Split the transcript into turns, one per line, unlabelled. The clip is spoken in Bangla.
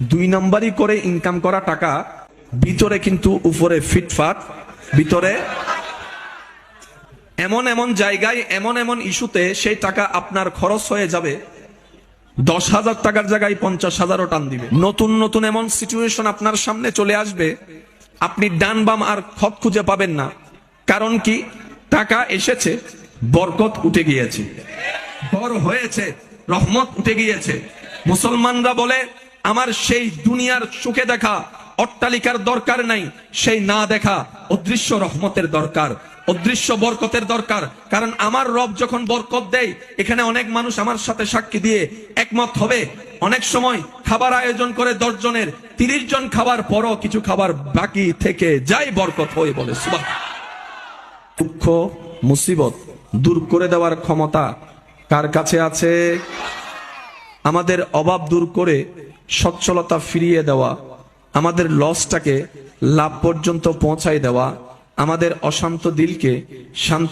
দুই নাম্বারই করে ইনকাম করা টাকা, ভিতরে কিন্তু উপরে ফিটফাট, ভিতরে এমন এমন জায়গায়, এমন এমন ইস্যুতে সেই টাকা আপনার খরচ হয়ে যাবে। দশ হাজার টাকার জায়গায় পঞ্চাশ হাজারও টান দিবে। নতুন নতুন এমন সিচুয়েশন আপনার সামনে চলে আসবে, আপনি ডান বাম আর খত খুঁজে পাবেন না। কারণ কি? টাকা এসেছে, বরকত উঠে গিয়েছে। বর হয়েছে, রহমত উঠে গিয়েছে। মুসলমানরা বলে আমার সেই দুনিয়ার সুখে দেখা, অট্টালিকার দরকার নাই, সেই না দেখা অদৃশ্য রহমতের দরকার, অদৃশ্য বরকতের দরকার। কারণ আমার রব যখন বরকত দেয়, এখানে অনেক মানুষ আমার সাথে সাক্ষী দিয়ে একমত হবে। অনেক সময় খাবার আয়োজন করে দশ জনের তিরিশ জন খাবার পরও কিছু খাবার বাকি থেকে যাই বরকত হয়ে বলে, সুবাহ। দুঃখ, মুসিবত দূর করে দেওয়ার ক্ষমতা কার কাছে আছে? আমাদের অভাব দূর করে সচ্ছলতা ফিরিয়ে দেওয়া আমাদের লসটাকে লাভ পর্যন্ত পৌঁছাই দেওয়া আমাদের অশান্ত দিলকে শান্তি